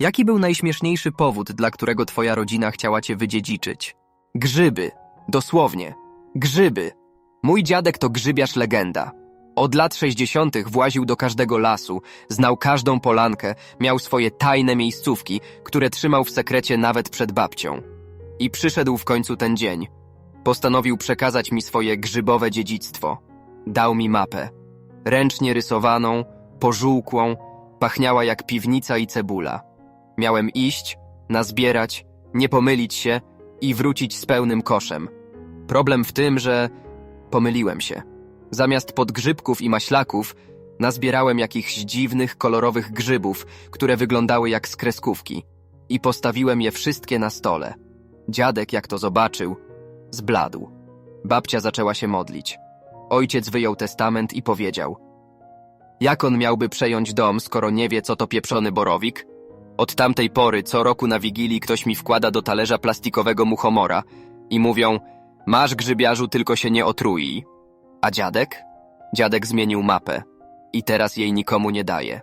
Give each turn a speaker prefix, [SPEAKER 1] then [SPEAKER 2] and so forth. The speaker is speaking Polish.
[SPEAKER 1] Jaki był najśmieszniejszy powód, dla którego twoja rodzina chciała cię wydziedziczyć? Grzyby. Dosłownie. Grzyby. Mój dziadek to grzybiarz legenda. Od lat 60. właził do każdego lasu, znał każdą polankę, miał swoje tajne miejscówki, które trzymał w sekrecie nawet przed babcią. I przyszedł w końcu ten dzień. Postanowił przekazać mi swoje grzybowe dziedzictwo. Dał mi mapę. Ręcznie rysowaną, pożółkłą, pachniała jak piwnica i cebula. Miałem iść, nazbierać, nie pomylić się i wrócić z pełnym koszem. Problem w tym, że pomyliłem się. Zamiast podgrzybków i maślaków nazbierałem jakichś dziwnych, kolorowych grzybów, które wyglądały jak z kreskówki i postawiłem je wszystkie na stole. Dziadek, jak to zobaczył, zbladł. Babcia zaczęła się modlić. Ojciec wyjął testament i powiedział: Jak on miałby przejąć dom, skoro nie wie, co to pieprzony borowik? Od tamtej pory co roku na wigilii ktoś mi wkłada do talerza plastikowego muchomora i mówią: Masz grzybiarzu, tylko się nie otruj. A dziadek? Dziadek zmienił mapę i teraz jej nikomu nie daje.